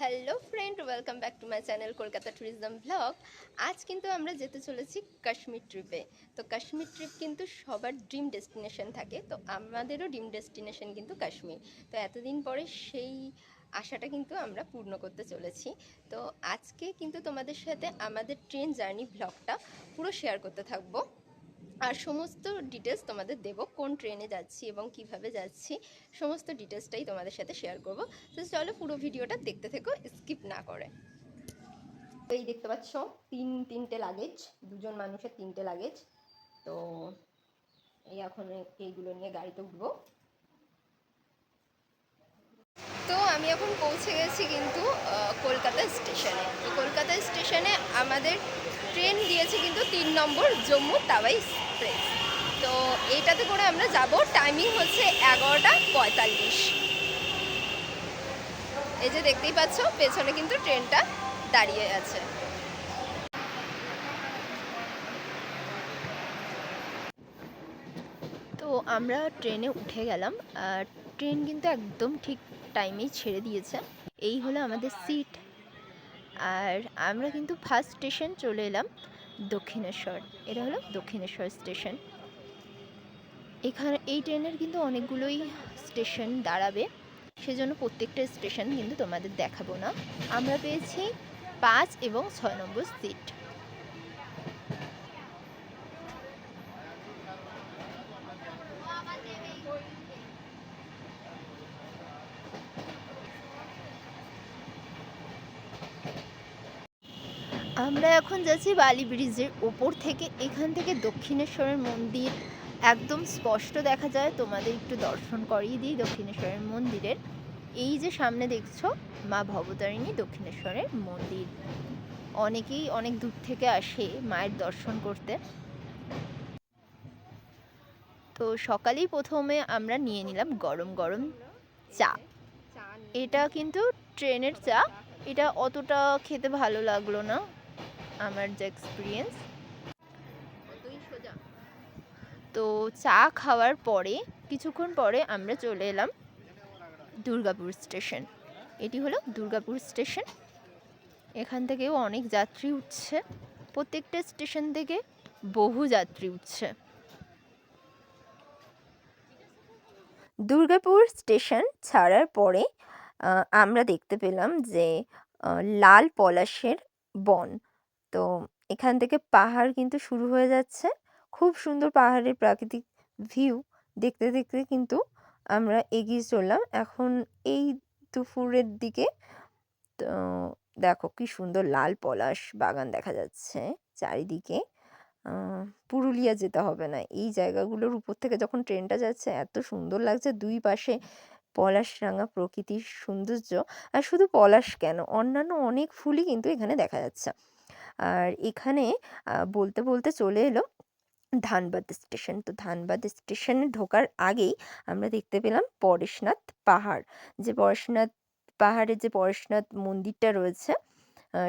Hello friend welcome back to my channel Kolkata tourism blog আজ কিন্তু আমরা যেতে চলেছি কাশ্মীর ট্রিপে তো কাশ্মীর ট্রিপ কিন্তু সবার ড্রিম ডেস্টিনেশন থাকে। তো আমাদেরও ড্রিম ডেস্টিনেশন কিন্তু কাশ্মীর তো এতদিন পরে সেই আশাটা কিন্তু আমরা পূর্ণ করতে চলেছি। তো আজকে কিন্তু তোমাদের সাথে আমাদের ট্রেন জার্নি ব্লগটা পুরো শেয়ার করতে থাকব। আর সমস্ত ডিটেলস তোমাদের দেবো, কোন ট্রেনে যাচ্ছি এবং কীভাবে যাচ্ছি, সমস্ত ডিটেলসটাই তোমাদের সাথে শেয়ার করব। তো চলো পুরো ভিডিওটা দেখতে থেকো স্কিপ না করে। তো এই দেখতে পাচ্ছ, তিন, তিনটে লাগেজ দুজন মানুষের তিনটে লাগেজ তো এই এখন এইগুলো নিয়ে গাড়িতে উঠবো। তো আমি এখন পৌঁছে গেছি কিন্তু কলকাতা স্টেশনে। তো কলকাতা স্টেশনে আমাদের ট্রেন দিয়েছে কিন্তু তিন নম্বর জম্মু তাওয়াই এক্সপ্রেস তো এটাতে করে আমরা যাব। টাইমিং হচ্ছে এগারোটা পঁয়তাল্লিশ। এই যে দেখতেই পাচ্ছ, পেছনে কিন্তু ট্রেনটা দাঁড়িয়ে আছে। তো আমরা ট্রেনে উঠে গেলাম। আর ট্রেন কিন্তু একদম ঠিক টাইমেই ছেড়ে দিয়েছে। এই হলো আমাদের সিট আর আমরা কিন্তু ফার্স্ট স্টেশন চলে এলাম। দক্ষিণেশ্বর। এটা হলো দক্ষিণেশ্বর স্টেশন। এখানে এই ট্রেনের কিন্তু অনেকগুলোই স্টেশন দাঁড়াবে। সেজন্য প্রত্যেকটা স্টেশন কিন্তু তোমাদের দেখাবো না। আমরা পেয়েছি পাঁচ এবং ছয় নম্বর সিট। আমরা এখন যাচ্ছি বালি ব্রিজের ওপর থেকে। এখান থেকে দক্ষিণেশ্বরের মন্দির একদম স্পষ্ট দেখা যায়। তোমাদের একটু দর্শন করিয়ে দিই দক্ষিণেশ্বরের মন্দিরের। এই যে সামনে দেখছ মা ভবতারিণী দক্ষিণেশ্বরের মন্দির। অনেকেই অনেক দূর থেকে আসে মায়ের দর্শন করতে। তো সকালেই প্রথমে আমরা নিয়ে নিলাম গরম গরম চা। এটা কিন্তু ট্রেনের চা। এটা অতটা খেতে ভালো লাগল না। আমার যে এক্সপিরিয়েন্স তো চা খাওয়ার পরে কিছুক্ষণ পরে আমরা চলে এলাম দুর্গাপুর স্টেশন। এটি হলো দুর্গাপুর স্টেশন। এখান থেকেও অনেক যাত্রী উঠছে। প্রত্যেকটা স্টেশন থেকে বহু যাত্রী উঠছে। দুর্গাপুর স্টেশন ছাড়ার পরে আমরা দেখতে পেলাম যে লাল পলাশের বন। তো এখান থেকে পাহাড় কিন্তু শুরু হয়ে যাচ্ছে। খুব সুন্দর পাহাড়ের প্রাকৃতিক ভিউ দেখতে দেখতে কিন্তু আমরা এগিয়ে চললাম। এখন এই দুপুরের দিকে তো দেখো কি সুন্দর লাল পলাশ বাগান দেখা যাচ্ছে চারিদিকে। পুরুলিয়া যেতে হবে না। এই জায়গাগুলোর উপর থেকে যখন ট্রেনটা যাচ্ছে এত সুন্দর লাগছে দুই পাশে পলাশরাঙা প্রকৃতির সৌন্দর্য। আর শুধু পলাশ কেন? অন্যান্য অনেক ফুলই কিন্তু এখানে দেখা যাচ্ছে। আর এখানে বলতে বলতে চলে এলো ধানবাদ স্টেশন। তো ধানবাদ স্টেশনে ঢোকার আগেই আমরা দেখতে পেলাম পরেশনাথ পাহাড়। যে পরেশনাথ পাহাড়ে যে পরেশনাথ মন্দিরটা রয়েছে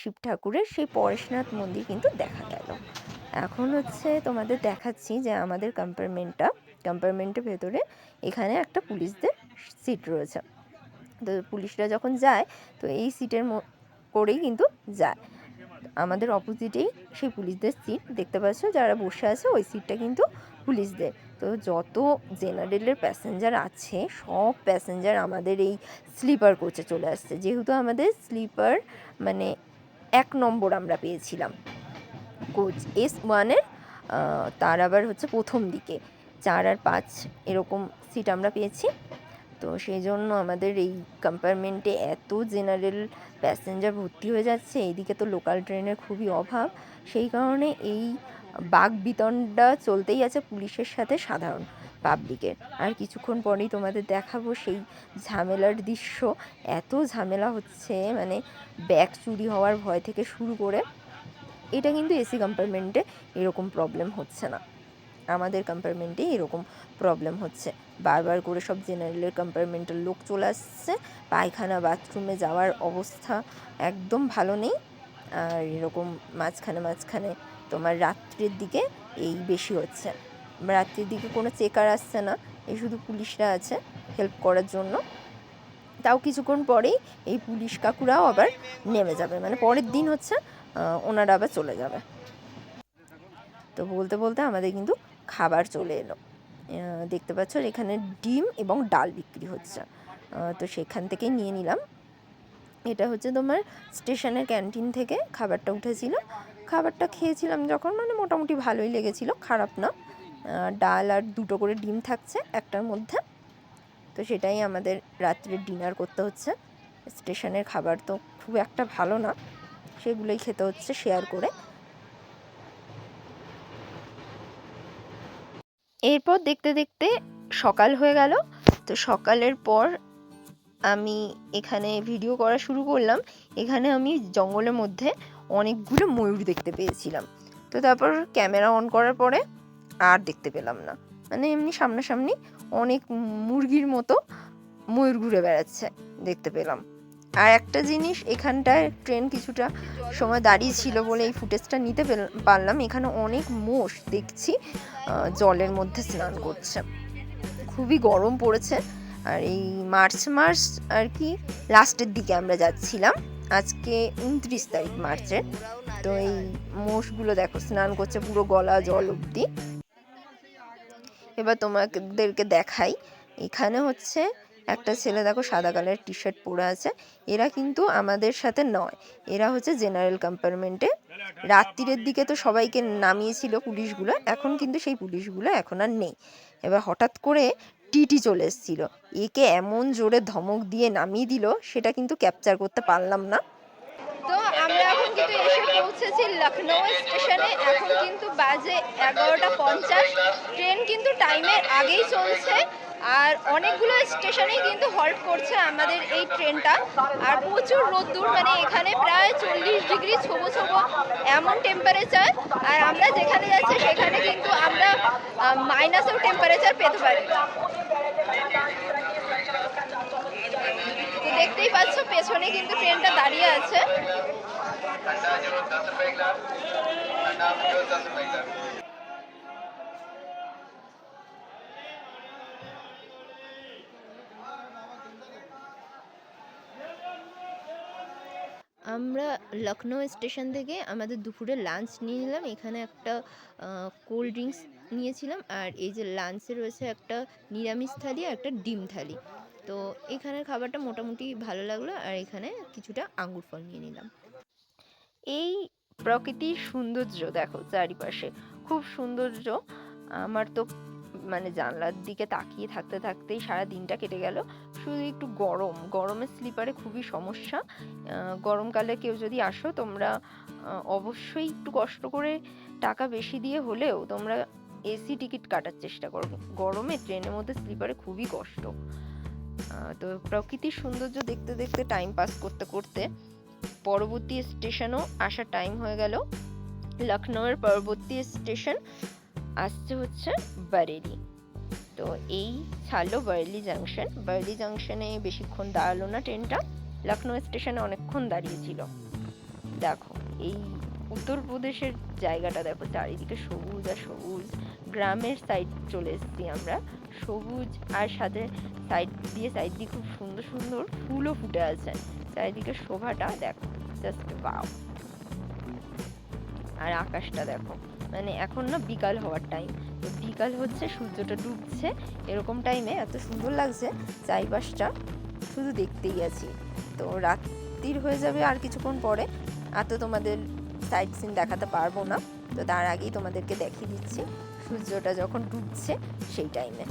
শিব ঠাকুরের, সেই পরেশনাথ মন্দির কিন্তু দেখা গেল। এখন হচ্ছে তোমাদের দেখাচ্ছি যে আমাদের কম্পার্টমেন্টটা কম্পার্টমেন্টের ভেতরে এখানে একটা পুলিশদের সিট রয়েছে। তো পুলিশরা যখন যায়, তো এই সিটের করেই কিন্তু যায়। আমাদের অপোজিটেই সেই পুলিশদের সিট দেখতে পাচ্ছ, যারা বসে আছে ওই সিটটা কিন্তু পুলিশদের। তো যত জেনারেলের প্যাসেঞ্জার আছে, সব প্যাসেঞ্জার আমাদের এই স্লিপার কোচে চলে আসছে। যেহেতু আমাদের স্লিপার মানে এক নম্বর আমরা পেয়েছিলাম। কোচ এস ওয়ানের তার আবার হচ্ছে প্রথম দিকে। চার আর পাঁচ এরকম সিট আমরা পেয়েছি। তো সেই জন্য আমাদের এই কম্পার্টমেন্টে এত জেনারেল প্যাসেঞ্জার ভর্তি হয়ে যাচ্ছে, এইদিকে তো লোকাল ট্রেনের খুবই অভাব। সেই কারণে এই বাঘ বিতণ্ডা চলতেই আছে পুলিশের সাথে সাধারণ পাবলিকের আর কিছুক্ষণ পরেই তোমাদের দেখাবো সেই ঝামেলার দৃশ্য। এত ঝামেলা হচ্ছে মানে ব্যাগ চুরি হওয়ার ভয় থেকে শুরু করে। এটা কিন্তু এসি কম্পার্টমেন্টে এরকম প্রবলেম হচ্ছে না। আমাদের কম্পার্টমেন্টে এরকম প্রবলেম হচ্ছে। বারবার করে সব জেনারেলের কম্পার্টমেন্টের লোক চলে আসছে। পায়খানা বাথরুমে যাওয়ার অবস্থা একদম ভালো নেই। আর এরকম মাঝখানে মাঝখানে তোমার রাত্রির দিকে এই বেশি হচ্ছে। রাত্রির দিকে কোনো চেকার আসছে না, এই শুধু পুলিশরা আছে হেল্প করার জন্য। তাও কিছুক্ষণ পরেই এই পুলিশ কাকুরাও আবার নেমে যাবে। মানে পরের দিন হচ্ছে ওনারা আবার চলে যাবে। তো বলতে বলতে আমাদের কিন্তু খাবার চলে এলো। দেখতে পাচ্ছ এখানে ডিম এবং ডাল বিক্রি হচ্ছে। তো সেখান থেকে নিয়ে নিলাম। এটা হচ্ছে তোমার স্টেশনের ক্যান্টিন থেকে খাবারটা উঠেছিল। খাবারটা খেয়েছিলাম যখন মানে মোটামুটি ভালোই লেগেছিল, খারাপ না। ডাল আর দুটো করে ডিম থাকছে একটার মধ্যে। তো সেটাই আমাদের রাত্রে ডিনার করতে হচ্ছে। স্টেশনের খাবার তো খুব একটা ভালো না, সেগুলোই খেতে হচ্ছে, শেয়ার করে। এরপর দেখতে দেখতে সকাল হয়ে গেল। তো সকালের পর আমি এখানে ভিডিও করা শুরু করলাম। এখানে আমি জঙ্গলের মধ্যে অনেকগুলো ময়ূর দেখতে পেয়েছিলাম। তো তারপর ক্যামেরা অন করার পরে আর দেখতে পেলাম না। মানে এমনি সামনাসামনি অনেক মুরগির মতো ময়ূর ঘুরে বেড়াচ্ছে দেখতে পেলাম। আর একটা জিনিস, এখানটায় ট্রেন কিছুটা সময় দাঁড়িয়ে ছিল বলে এই ফুটেজটা নিতে পারলাম। এখানে অনেক মোষ দেখছি জলের মধ্যে স্নান করছে। খুবই গরম পড়েছে। আর এই মার্চ মাস আর কি লাস্টের দিকে আমরা যাচ্ছিলাম। আজকে উনত্রিশ তারিখ মার্চের তো এই মোষগুলো দেখো, স্নান করছে পুরো গলা জল অবধি। এবার তোমাদেরকে দেখাই। এখানে হচ্ছে একটা ছেলে দেখো সাদা কালারের টি শার্ট পরে আছে। এরা কিন্তু আমাদের সাথে নয়। এরা হচ্ছে জেনারেল কম্পার্টমেন্টে রাত্রিরের দিকে তো সবাইকে নামিয়েছিল পুলিশগুলো। এখন কিন্তু সেই পুলিশগুলো এখন আর নেই। এবার হঠাৎ করে টিটি চলে এসেছিল। একে এমন জোরে ধমক দিয়ে নামিয়ে দিল, সেটা কিন্তু ক্যাপচার করতে পারলাম না। তো আমরা এখন কিন্তু এসে পৌঁছেছি লখনৌ স্টেশনে। এখন কিন্তু বাজে এগারোটা পঞ্চাশ। ট্রেন কিন্তু টাইমের আগেই চলছে। আর অনেকগুলো স্টেশনেই কিন্তু হল্ট করছে আমাদের এই ট্রেনটা। আর প্রচুর রোদ্দুর মানে এখানে প্রায় চল্লিশ ডিগ্রি ছোবো ছোবো এমন টেম্পারেচার আর আমরা যেখানে যাচ্ছি সেখানে কিন্তু আমরা মাইনাসেও টেম্পারেচার পেতে পারি। দেখতেই পাচ্ছ, পেছনে কিন্তু ট্রেনটা দাঁড়িয়ে আছে। আমরা লখনৌ স্টেশন থেকে আমাদের দুপুরে লাঞ্চ নিয়ে নিলাম। এখানে একটা কোল্ড ড্রিঙ্কস নিয়েছিলাম। আর এই যে লাঞ্চে রয়েছে একটা নিরামিষ থালি আর একটা ডিম থালি। তো এখানের খাবারটা মোটামুটি ভালো লাগল আর এখানে কিছুটা আঙ্গুর ফল নিয়ে নিলাম। এই প্রকৃতির সৌন্দর্য দেখো চারিপাশে। খুব সৌন্দর্য। আমার তো মানে জানলার দিকে তাকিয়ে থাকতে থাকতেই সারা দিনটা কেটে গেল। শুধু একটু গরম, গরমের স্লিপারে খুবই সমস্যা। গরমকালে কেউ যদি আসো, তোমরা অবশ্যই একটু কষ্ট করে টাকা বেশি দিয়ে হলেও তোমরা এসি টিকিট কাটার চেষ্টা করো গরমে ট্রেনের মধ্যে স্লিপারে খুবই কষ্ট। তো প্রকৃতির সৌন্দর্য দেখতে দেখতে টাইম পাস করতে করতে পরবর্তী স্টেশনও আসার টাইম হয়ে গেল। লখনৌয়ের পরবর্তী স্টেশন আসছে হচ্ছে বারেলি। তো এই ছাড়লো বারেলি জাংশন বারেলি জাংশনে বেশিক্ষণ দাঁড়াল না ট্রেনটা লখনৌ স্টেশনে অনেকক্ষণ দাঁড়িয়েছিল। দেখো, এই উত্তরপ্রদেশের জায়গাটা দেখো, চারিদিকে সবুজ আর সবুজ। গ্রামের সাইড চলে এসেছি আমরা। সবুজ আর সাথে সাইড দিয়ে সাইড দিয়ে খুব সুন্দর সুন্দর ফুলও ফুটে আছে। চারিদিকে শোভাটা দেখো জাস্ট বাও আর আকাশটা দেখো মানে এখন না বিকাল হওয়ার টাইম তো বিকাল হচ্ছে, সূর্যটা ডুবছে, এরকম টাইমে এত সুন্দর লাগছে, চারিপাশটা শুধু দেখতেই আছি। তো রাত্রির হয়ে যাবে আর কিছুক্ষণ পরে। আর তো তোমাদের সাইড সিন দেখাতে পারব না। তো তার আগেই তোমাদেরকে দেখিয়ে দিচ্ছি, সূর্যটা যখন ডুবছে সেই টাইমে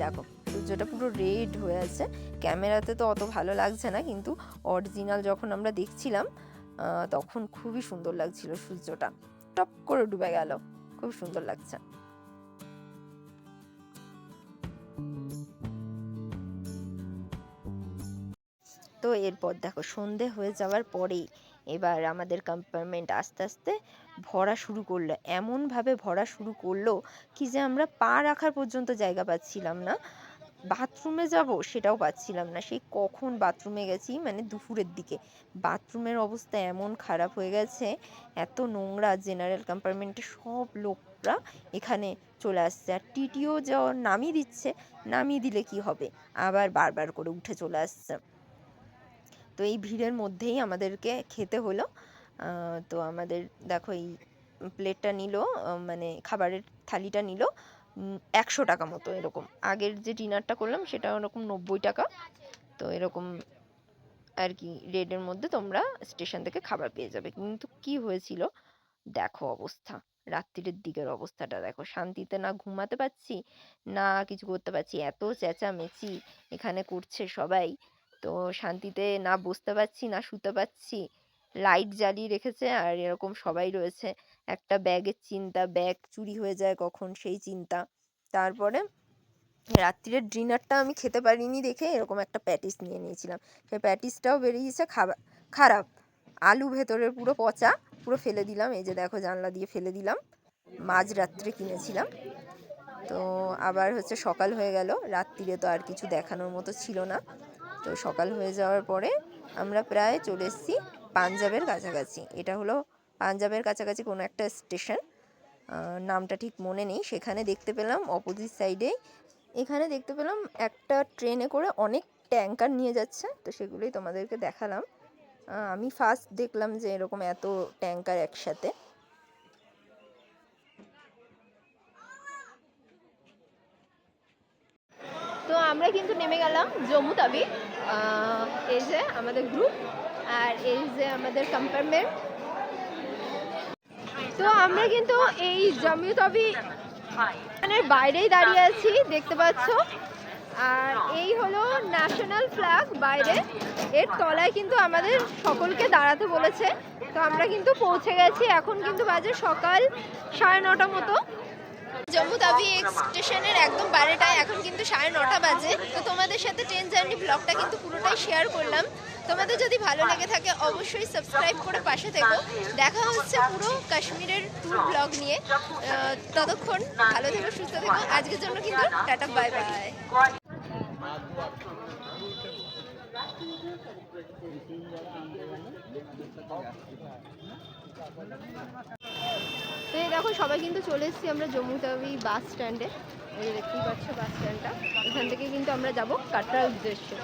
দেখো, সূর্যটা পুরো রেড হয়ে আছে। ক্যামেরাতে তো অত ভালো লাগছে না, কিন্তু অরিজিনাল যখন আমরা দেখছিলাম তখন খুবই সুন্দর লাগছিল সূর্যটা। টপ করে ডুবে গেল। খুব সুন্দর লাগছে। তো এরপর দেখো, সন্ধে হয়ে যাওয়ার পরেই এবার আমাদের কম্পার্টমেন্ট আস্তে আস্তে ভরা শুরু করল। এমনভাবে ভরা শুরু করল কি যে আমরা পা রাখার পর্যন্ত জায়গা পাচ্ছিলাম না। বাথরুমে যাব সেটাও পাচ্ছিলাম না। সেই কখন বাথরুমে গেছি মানে দুপুরের দিকে। বাথরুমের অবস্থা এমন খারাপ হয়ে গেছে, এত নোংরা জেনারেল কম্পার্টমেন্টে সব লোকরা এখানে চলে আসছে। আর টিটিও যা নামিয়ে দিচ্ছে, নামিয়ে দিলে কি হবে? আবার বারবার করে উঠে চলে আসছে। তো এই ভিড়ের মধ্যেই আমাদেরকে খেতে হলো। তো আমাদের দেখো এই প্লেটটা নিল মানে খাবারের থালিটা নিল। একশো টাকা মতো এরকম। আগের যে ডিনারটা করলাম সেটা ওরকম নব্বই টাকা। তো এরকম আর কি রেডের মধ্যে তোমরা স্টেশন থেকে খাবার পেয়ে যাবে। কিন্তু কি হয়েছিল? দেখো অবস্থা। রাত্রিরের দিকের অবস্থাটা দেখো। শান্তিতে না ঘুমাতে পারছি, না কিছু করতে পারছি। এত চেঁচামেচি এখানে করছে সবাই। তো শান্তিতে না বসতে পারছি, না শুতে পারছি। লাইট জ্বালিয়ে রেখেছে। আর এরকম সবাই রয়েছে। একটা ব্যাগের চিন্তা ব্যাগ চুরি হয়ে যায় কখন সেই চিন্তা। তারপরে রাত্রিরের ডিনারটা আমি খেতে পারিনি দেখে এরকম একটা প্যাটিস নিয়ে নিয়েছিলাম। সেই প্যাটিসটাও বেরিয়েছে খাবার খারাপ। আলু ভেতরের পুরো পচা, পুরো ফেলে দিলাম। এই যে দেখো জানলা দিয়ে ফেলে দিলাম। মাঝ রাত্রে কিনেছিলাম। তো আবার হচ্ছে সকাল হয়ে গেল। রাত্রিরে তো আর কিছু দেখানোর মতো ছিল না। তো সকাল হয়ে যাওয়ার পরে আমরা প্রায় চলে এসেছি পাঞ্জাবের কাছাকাছি। এটা হলো পাঞ্জাবের কাছাকাছি কোনো একটা স্টেশন। নামটা ঠিক মনে নেই। সেখানে দেখতে পেলাম অপোজিট সাইডে, এখানে দেখতে পেলাম একটা ট্রেনে করে অনেক ট্যাঙ্কার নিয়ে যাচ্ছে। তো সেগুলোই তোমাদেরকে দেখালাম। আমি ফার্স্ট দেখলাম যে এরকম এত ট্যাঙ্কার একসাথে। তো আমরা কিন্তু নেমে গেলাম জম্মু তাবি এই যে আমাদের গ্রুপ আর এই যে আমাদের কম্পার্টমেন্ট তো আমরা কিন্তু এই জম্মু তাবি এখানের বাইরেই দাঁড়িয়ে আছি, দেখতে পাচ্ছ। আর এই হলো ন্যাশনাল ফ্ল্যাগ বাইরে। এর তলায় কিন্তু আমাদের সকলকে দাঁড়াতে বলেছে। তো আমরা কিন্তু পৌঁছে গেছি। এখন কিন্তু বাজে সকাল সাড়ে নটা মতো। জম্মু তাবি স্টেশনের একদম বাইরেটায় এখন কিন্তু সাড়ে নটা বাজে। তো তোমাদের সাথে ট্রেন জার্নি ব্লগটা কিন্তু পুরোটাই শেয়ার করলাম। তোমাদের যদি ভালো লেগে থাকে, অবশ্যই সাবস্ক্রাইব করে পাশে থেকো। দেখা হচ্ছে পুরো কাশ্মীরের ট্যুর ব্লগ নিয়ে। ততক্ষণ ভালো থেকো, সুস্থ থেকো। আজকের জন্য কিন্তু টাটা বাই বাই তো দেখো, সবাই কিন্তু চলে এসেছি আমরা জম্মু তাবি বাস স্ট্যান্ডে এই দেখতেই পাচ্ছ বাস স্ট্যান্ডটা এখান থেকে কিন্তু আমরা যাব কাটরার উদ্দেশ্যে।